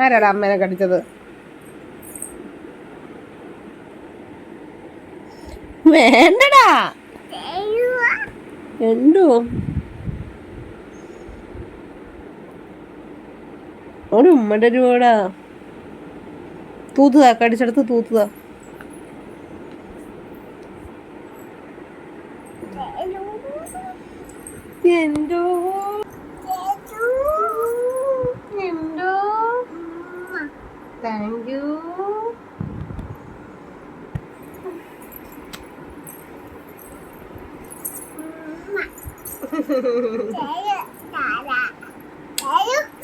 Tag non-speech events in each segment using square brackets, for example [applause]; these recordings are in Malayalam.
ആരാടാ അമ്മേനെ കടിച്ചത്? വേണ്ടടാ. എന്തോ? ഒരു ഉമ്മയുടെ രൂപടാ തൂത്തുതാ കടിച്ചെടുത്ത് തൂത്തുതാ. എന്തോ? Thank you.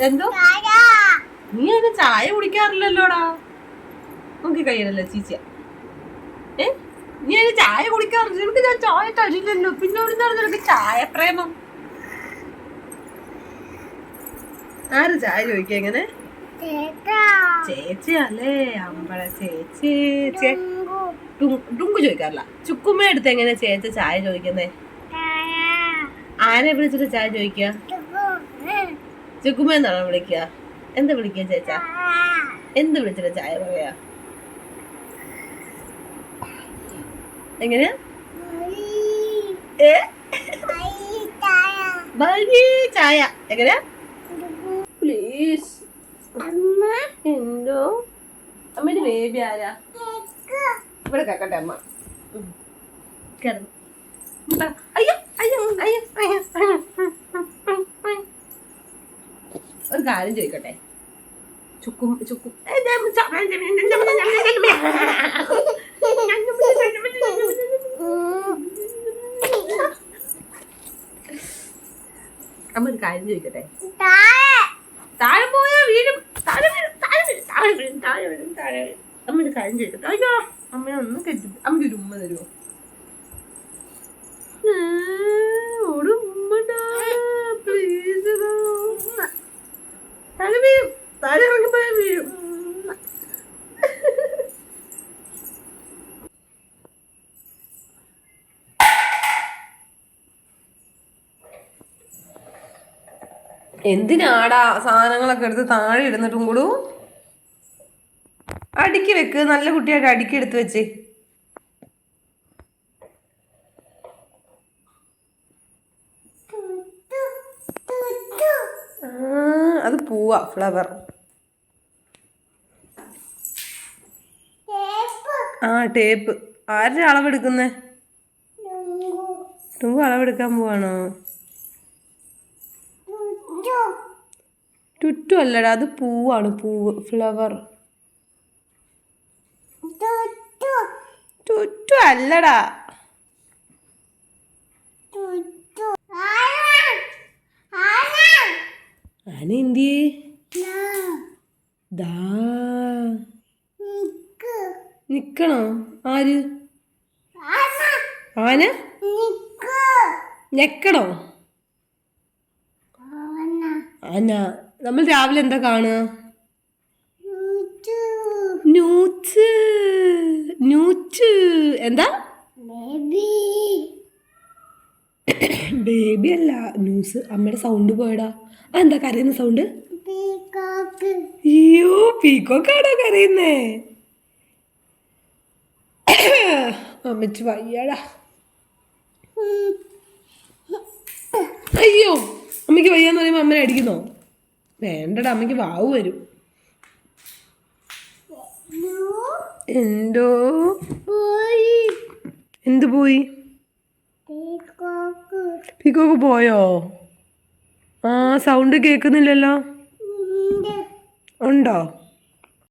എന്തോ? നീ അതിന് ചായ കുടിക്കാറില്ലല്ലോടാ? നോക്കി കഴിയണല്ലോ ചീച്ച. ഏ? നീ അതിന് ചായ കുടിക്കാറില്ല. നിനക്ക് ഞാൻ ചായ തരില്ലല്ലോ. പിന്നെ എവിടുന്നാണ് നിനക്ക് ചായ പ്രേമം. ആര് ചായ ചോദിക്കുക എങ്ങനെ ചേച്ചി അല്ലേ? അമ്പഴ ചേച്ചി ടുങ്കു ചോദിക്കാറില്ല. ചുക്കുമ്മ എടുത്ത് എങ്ങനെ ചേച്ച ചായ ചോദിക്കുന്നേ? ആരെ വിളിച്ചിട്ട് ചായ ചോദിക്കുക? ചുക്കുമ്മ. എന്നാണോ വിളിക്കുക? എന്താ വിളിക്കുക ചേച്ചാ? എന്ത് വിളിച്ചിട്ട് ചായ പറയാ? എങ്ങനെയാ? ചായ. എങ്ങനെയാ? പ്ലീസ് എന്തോ? അമ്മയുടെ ബേബി ആരാ? ഇവിടെ കേക്കട്ടെ അമ്മ. ഉം. കിടന്നു. ഇതാ. അയ്യോ അയ്യോ അയ്യോ അയ്യോ. അയ്യോ. ഒരു കാര്യം ചോദിക്കട്ടെ? ചുക്കും ചുക്കും. ഏ, അമ്മ ഒരു കാര്യം ചോദിക്കട്ടെ താഴെ പോയാ വീഴും താഴെ വീഴും താഴെ വീഴും താഴെ വീഴും താഴെ വരും. അമ്മ ഒരു കാര്യം ചെയ്തിട്ട് അയ്യോ അമ്മ ഒന്ന് കെട്ടി അമ്മ ഒരു ഉമ്മ തരുമോ ഒരു ഉമ്മടാ പ്ലീസ് താഴെ വീഴും. താഴെ ഇറങ്ങി പോയാൽ വീഴും എന്തിനാടാ സാധനങ്ങളൊക്കെ എടുത്ത് താഴെ ഇടുന്നിട്ടും കൂടു? അടുക്കി വെക്ക് നല്ല കുട്ടിയായിട്ട് അടുക്കി എടുത്ത് വെച്ച്. അത് പൂവ ഫ്ലവർ ആ ടേപ്പ് ആരുടെ അളവെടുക്കുന്നേ ടുങ്കു അളവെടുക്കാൻ പോവാണോ? ചുറ്റുമല്ലടാ അത് പൂവാണ് പൂവ് ഫ്ലവർ അല്ലടാ. ആന എന്തിയേ ദാ. നിക്കണോ? ആര്? ആന? ഞെക്കണോ? ആന. നമ്മൾ രാവിലെ എന്താ കാണുക? ന്യൂച്ച് ന്യൂച്ച് എന്താ? ബേബി. [coughs] അല്ല ന്യൂസ് അമ്മയുടെ സൗണ്ട് പോയടാ. ആ എന്താ കരയുന്ന സൗണ്ട്? അയ്യോ പീക്കോക്കാണോ കരയുന്നേ? [coughs] അമ്മച്ച് വയ്യടാ. അയ്യോ അമ്മയ്ക്ക് വയ്യാന്ന് പറയുമ്പോൾ അമ്മനെ അടിക്കുന്നോ? വേണ്ടടാ അമ്മയ്ക്ക് വാവ് വരും. എന്തോ? എന്ത് പോയി? പീക്കോക്ക്. പോയോ? ആ സൗണ്ട് കേൾക്കുന്നില്ലല്ലോ ഉണ്ടോ?